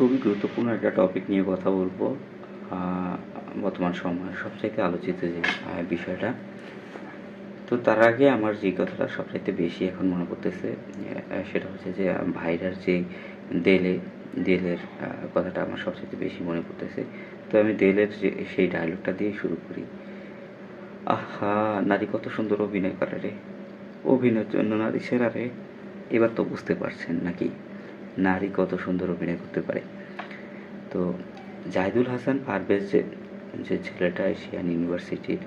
খুবই গুরুত্বপূর্ণ একটা টপিক নিয়ে কথা বলব বর্তমান সময়ে সবচাইতে আলোচিত যে বিষয়টা। তো তার আগে আমার যে কথাটা সবচাইতে বেশি এখন মনে পড়তেছে সেটা হচ্ছে যে ভাইরার যে দেলে, দেলের কথাটা আমার সবচাইতে বেশি মনে পড়তেছে। তো আমি দেলের যে, সেই ডায়লগটা দিয়ে শুরু করি। আহা, নারী কত সুন্দর অভিনয় করে রে। অভিনয়ের জন্য নারী সেরা রে। এবার তো বুঝতে পারছেন নাকি? নারী কত সুন্দর অভিনয় করতে পারে। তো জাহিদুল হাসান পারভেজ যে যে ছেলেটা এশিয়ান ইউনিভার্সিটির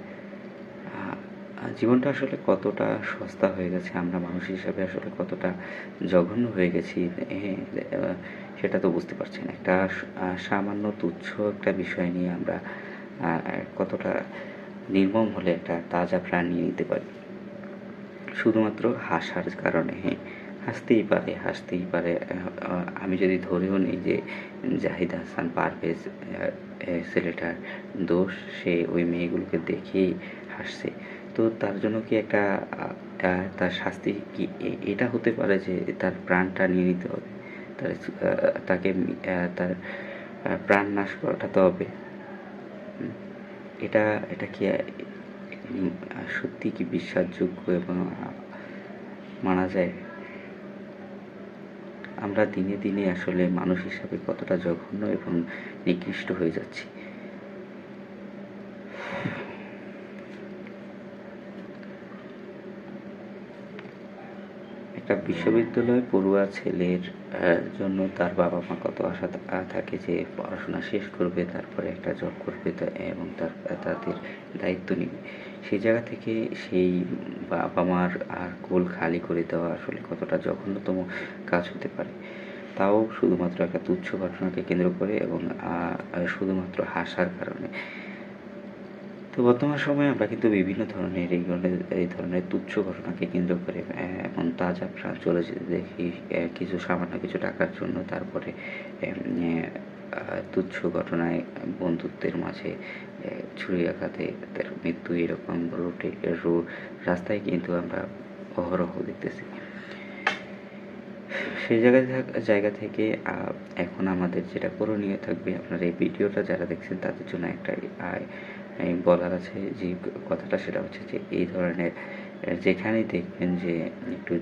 জীবনটা আসলে কতটা সস্তা হয়ে গেছে, আমরা মানুষ হিসাবে আসলে কতটা জঘন্য হয়ে গেছি হ্যাঁ সেটা তো বুঝতে পারছেন একটা সামান্য তুচ্ছ একটা বিষয় নিয়ে আমরা কতটা নির্মম হলে একটা তাজা প্রাণ নিয়ে নিতে পারি। শুধুমাত্র হাসার কারণে হ্যাঁ। হাসতেই পারে হাসতেই পারে। আমি যদি ধরেও নিই যে জাহিদ হাসান পারভেজ ছেলেটার দোষ, সে ওই মেয়েগুলোকে দেখেই হাসছে। তো তার জন্য কি একটা তার শাস্তি কি? এটা হতে পারে যে তার প্রাণটা নিয়ে নিতে হবে। তার তাকে তার প্রাণ নাশ ঘটাতে হবে। এটা এটা কি সত্যি কি বিশ্বাসযোগ্য এবং মানা যায়? আমরা দিনে দিনে আসলে মানুষ হিসাবে কতটা জঘন্য এবং নিকৃষ্ট হয়ে যাচ্ছি। একটা বিশ্ববিদ্যালয় পড়ুয়া ছেলের জন্য তার বাবা মা কত আশা থাকে যে পড়াশোনা শেষ করবে, তারপরে একটা জব করবে এবং তার, তাদের দায়িত্ব নেবে। সেই জায়গা থেকে সেই বাবা মার আর কোল খালি করে দেওয়া আসলে কতটা জঘন্যতম কাজ হতে পারে। তাও শুধুমাত্র একটা তুচ্ছ ঘটনাকে কেন্দ্র করে এবং শুধুমাত্র হাসার কারণে। তো বর্তমান সময়ে আমরা কিন্তু বিভিন্ন ধরনের এই ধরনের এই ধরনের তুচ্ছ ঘটনাকে কেন্দ্র করে তাজা চলে যেতে দেখি কিছু সামান্য কিছু টাকার জন্য তারপরে তুচ্ছ ঘটনায় বন্ধুত্বের মাঝে ছুরি আঘাতে তার মৃত্যু এরকম রোডে রো- রাস্তায় কিন্তু আমরা অহরহ দেখতেছি। সেই জায়গায় জায়গা থেকে এখন আমাদের যেটা করণীয় থাকবে, আপনার এই ভিডিওটা যারা দেখছেন তাদের জন্য একটা বলার আছে যে কথাটা, সেটা হচ্ছে যে এই ধরনের যেখানেই দেখবেন যে একটু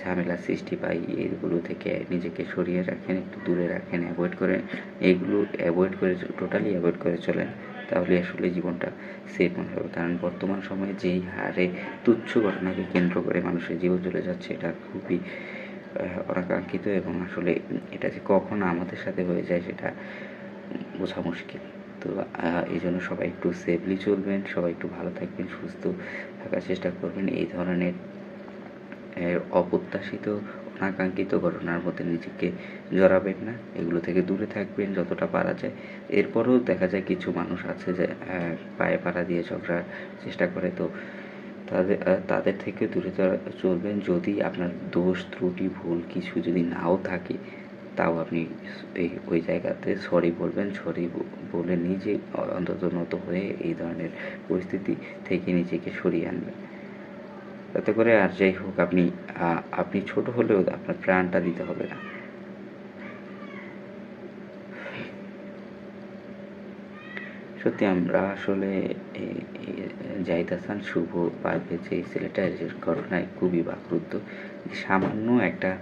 ঝামেলা সৃষ্টি পাই এইগুলো থেকে নিজেকে সরিয়ে রাখেন, একটু দূরে রাখেন অ্যাভয়েড করেন এগুলো অ্যাভয়েড করে টোটালি অ্যাভয়েড করে চলেন, তাহলে আসলে জীবনটা সেফ মনে হবে। কারণ বর্তমান সময়ে যেই হারে তুচ্ছ ঘটনাকে কেন্দ্র করে মানুষের জীবন চলে যাচ্ছে, এটা খুবই অনাকাঙ্ক্ষিত এবং আসলে এটা যে কখন আমাদের সাথে হয়ে যায় সেটা বোঝা মুশকিল। তো এই জন্য সবাই একটু সেফলি চলবেন, সবাই একটু ভালো থাকবেন, সুস্থ থাকার চেষ্টা করবেন। এই ধরনের অপ্রত্যাশিত, অনাকাঙ্ক্ষিত ঘটনার মধ্যে নিজেকে জড়াবেন না। এগুলো থেকে দূরে থাকবেন যতটা পারা যায়। এরপরেও দেখা যায় কিছু মানুষ আছে যে পায়ে পাড়া দিয়ে ঝগড়ার চেষ্টা করে। তো তাদের তাদের থেকে দূরে চলবেন। যদি আপনার দোষ, ত্রুটি, ভুল কিছু যদি নাও থাকে তাও আপনি এই, ওই জায়গাতে সরি বলবেন সরি বলে নিজে অন্তত নত হয়ে এই ধরনের পরিস্থিতি থেকে নিজেকে সরিয়ে আনবেন। তাতে করে আর যাই হোক, আপনি আপনি ছোট হলেও আপনার প্রাণটা দিতে হবে না। সত্যি আমরা আসলে এই- এই জাহিদ হাসান শুভ পারবে যে ছেলেটা এই ঘটনায় খুবই বাক্রুদ্ধ, সামান্য একটা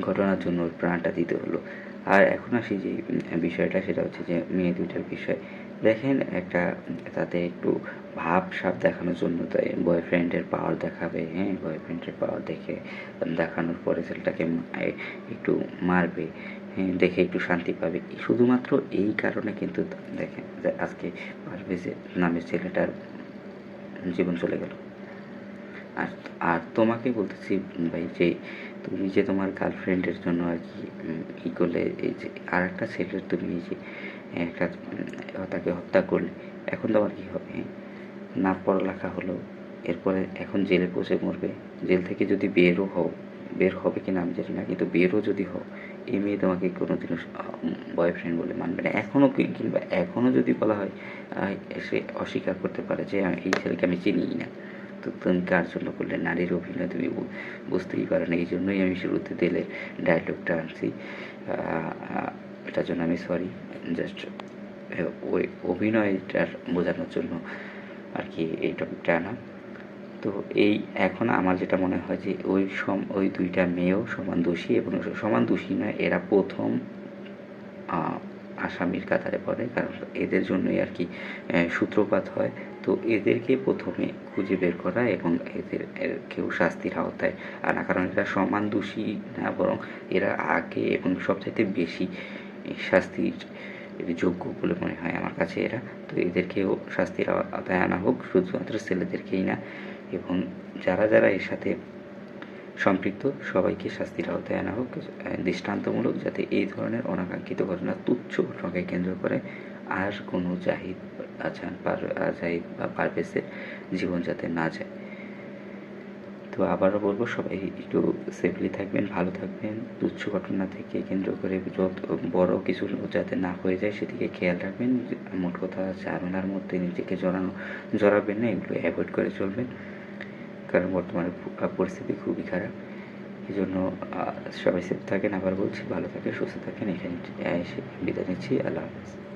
ঘটনার জন্য ওর প্রাণটা দিতে হলো। আর এখন আসি যে বিষয়টা সেটা হচ্ছে যে, মেয়ে দুইটার বিষয়। দেখেন, একটা তাতে একটু ভাব সাপ দেখানোর জন্য তাই বয়ফ্রেন্ডের পাওয়ার দেখাবে হ্যাঁ? বয়ফ্রেন্ডের পাওয়ার দেখে দেখানোর পরে ছেলেটাকে একটু মারবে হ্যাঁ? দেখে একটু শান্তি পাবে। শুধুমাত্র এই কারণে কিন্তু দেখেন যে, আজকে পারভেজের নামের ছেলেটার জীবন চলে গেল। আর আর তোমাকে বলতেছি ভাই যে তুমি যে তোমার গার্লফ্রেন্ডের জন্য আর কি ই করলে এই যে আর একটা ছেলের তুমি এই যে একটা উম, তাকে হত্যা করলে এখন তোমার কি হবে হ্যাঁ? না পড়ালেখা হলো এরপরে এখন জেলে বসে মরবে জেল থেকে যদি বেরও হও বের হবে কিনা আমি জানি না কিন্তু বেরও যদি হও এই মেয়ে তোমাকে কোনোদিনও বয়ফ্রেন্ড বলে মানবে না এখনও কিংবা এখনও যদি বলা হয় সে অস্বীকার করতে পারে যে এই ছেলেকে আমি চিনিই না তো তুমি কার জন্য করলে, নারীর অভিনয় তুমি বুঝতেই পারো না। এই জন্যই আমি শুরুতে দিলে ডায়লগটা আনছি। এটার জন্য আমি সরি জাস্ট ওই অভিনয়টার বোঝানোর জন্য আর কি এই টপিকটা আনা। তো এই এখন আমার যেটা মনে হয় যে ওই সম, ওই দুইটা মেয়েও সমান দোষী এবং সমান দোষী নয়, এরা প্রথম আসামির কাতারে পড়ে। কারণ এদের জন্যই আর কি সূত্রপাত হয়। তো এদেরকে প্রথমে খুঁজে বের করা এবং এদের কেউ শাস্তির আওতায় আনা। কারণ এরা সমান দোষী না, বরং এরা আগে এবং সবচাইতে বেশি শাস্তির যোগ্য বলে মনে হয় আমার কাছে এরা। তো এদেরকেও শাস্তির আওতায় আনা হোক, শুধুমাত্র ছেলেদেরকেই না। এবং যারা যারা এর সাথে সম্পৃক্ত, সবাইকে শাস্তির আওতায় আনা হোক, দৃষ্টান্তমূলক, যাতে এই ধরনের অনাকাঙ্ক্ষিত ঘটনা তুচ্ছ ঘটনাকে কেন্দ্র করে। আর কোনো জাহিদ আচ্ছা পার আহ, বা পারভেজের জীবন যাতে না যায়। তো আবারও বলব সবাই একটু সেফলি থাকবেন ভালো থাকবেন তুচ্ছ ঘটনা থেকে কেন্দ্র করে যত বড় কিছু যাতে না হয়ে যায় সেদিকে খেয়াল রাখবেন। মোট কথা ঝামেলার মধ্যে নিজেকে জড়ানো জড়াবেন না এগুলো অ্যাভয়েড করে চলবেন। কারণ বর্তমানে পরিস্থিতি খুবই খারাপ। এই জন্য সবাই সেফ থাকেন। আবার বলছি ভালো থাকেন সুস্থ থাকেন। এখানে এসে বিদায় নিচ্ছি। আল্লাহ হাফেজ।